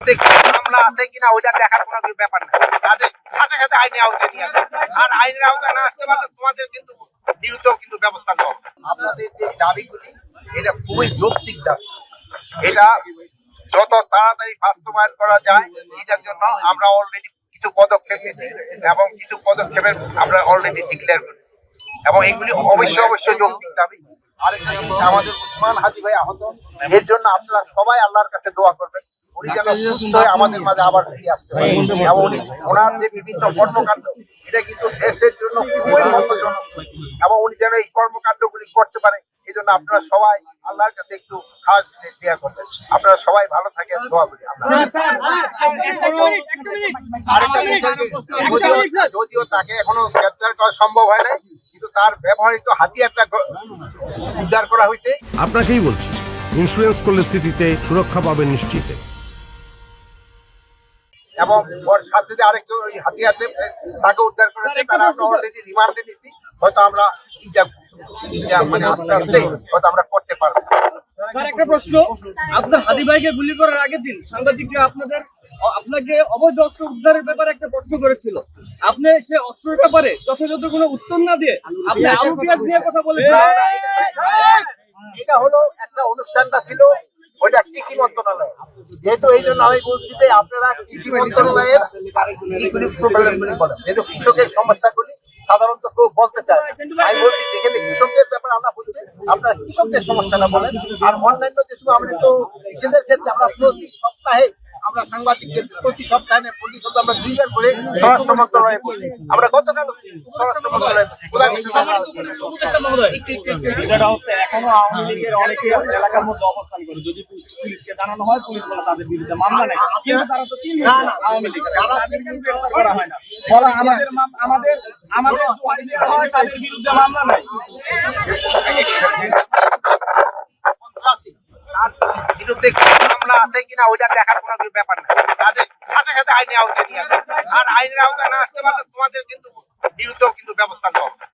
মামলা আছে কিনা ওইটা দেখার কোনো ব্যাপার না তাদের সাথে সাথে আইনে আওতায় নিয়ে আর আইনের আওতায় না আসতে পারলে তোমাদের কিন্তু বিরুদ্ধেও কিন্তু ব্যবস্থা নেওয়া আপনাদের যে দাবিগুলি এটা খুবই যৌক্তিক দাবি। এটা যত তাড়াতাড়ি বাস্তবায়ন করা যায় এটার জন্য আমরা অলরেডি কিছু পদক্ষেপ এবং কিছু পদক্ষেপের আমরা অলরেডি ডিক্লেয়ার করেছি। এবং এগুলি অবশ্যই অবশ্যই যৌক্তিক দাবি। আরেকটা জিনিস আমাদের উসমান হাজি ভাই আহত এর জন্য আপনারা সবাই আল্লাহর কাছে দোয়া করবেন। উনি যেন সুস্থ হয়ে আমাদের মাঝে আবার ফিরে আসতে পারেন এবং উনি ওনার যে বিভিন্ন কর্মকাণ্ড এটা কিন্তু দেশের জন্য খুবই মন্তজনক এবং উনি যেন এই কর্মকাণ্ডগুলি করতে পারে এই জন্য আপনারা সবাই আল্লাহর কাছে একটু খাস দেওয়া করবেন। আপনারা সবাই ভালো থাকেন দোয়া করি আরেকটা বিষয় যদিও তাকে এখনও গ্রেপ্তার করা সম্ভব হয় নাই কিন্তু তার ব্যবহৃত হাতিয়ারটা উদ্ধার করা হয়েছে। আপনাকেই বলছি ইন্স্যুরেন্স করলে সিটিতে সুরক্ষা পাবেন নিশ্চিতে। এবং ওর সাথে যে আরেকজন ওই হাতিয়ার দিয়ে তাকে উদ্ধার করেছে তারা আমরা অলরেডি রিমান্ডে নিছি হয়তো আমরা ইটা ইটা মানে আস্তে আস্তে হয়তো আমরা করতে পারব স্যার একটা প্রশ্ন আপনার হাদি ভাইকে গুলি করার আগের দিন সাংবাদিকরা আপনাদের আপনাকে অবৈধ অস্ত্র উদ্ধারের ব্যাপারে একটা প্রশ্ন করেছিল আপনি সে অস্ত্রের ব্যাপারে যথাযথ কোনো উত্তর না দিয়ে আপনি আলু পেঁয়াজ নিয়ে কথা বলেছেন এটা হলো একটা অনুষ্ঠানটা ছিল ওইটা কৃষি মন্ত্রণালয়। যেহেতু এই জন্য আমি বলছি যে আপনারা কৃষি মন্ত্রণালয়ের এইগুলি প্রবলেমগুলি বলেন। যেহেতু কৃষকের সমস্যাগুলি সাধারণত কেউ বলতে চায়। আমি বলছি যেখানে কৃষকের ব্যাপারে আমরা বলছি আপনারা কৃষকদের সমস্যাটা বলেন। আর অন্যান্য যে সময় আমরা তো কৃষকদের ক্ষেত্রে আমরা প্রতি সপ্তাহে আমরা সাংবাদিকদের প্রতি সপ্তাহে না, প্রতি সপ্তাহে আমরা দুইবার করে স্বরাষ্ট্র মন্ত্রণালয়ে বসি। আমরা গতকাল স্বরাষ্ট্র মন্ত্রণালয়ে বসি। কোথায় গেছে জানা আছে? উপদেষ্টা মহোদয় বিষয়টা হচ্ছে এখনও আওয়ামী লীগের অনেকে এলাকার মধ্যে অবস্থান করে। যদি পুলিশকে জানানো হয় পুলিশ বলে তাদের বিরুদ্ধে মামলা নেয় কিন্তু তারা তো চিহ্নিত না, না। আওয়ামী লীগ তাদের কিন্তু করা হয় না। ফলে আমাদের আমাদের আমাদের দোহাই দেওয়া তাদের বিরুদ্ধে মামলা নাই। তার বিরুদ্ধে মামলা আছে কিনা ওইটা দেখার কোনো ব্যাপার না তাদের সাথে সাথে আইনের আওতায় নিয়ে আর আইনের আওতায় না আসতে পারলে তোমাদের কিন্তু বিরুদ্ধেও কিন্তু ব্যবস্থা নেওয়া।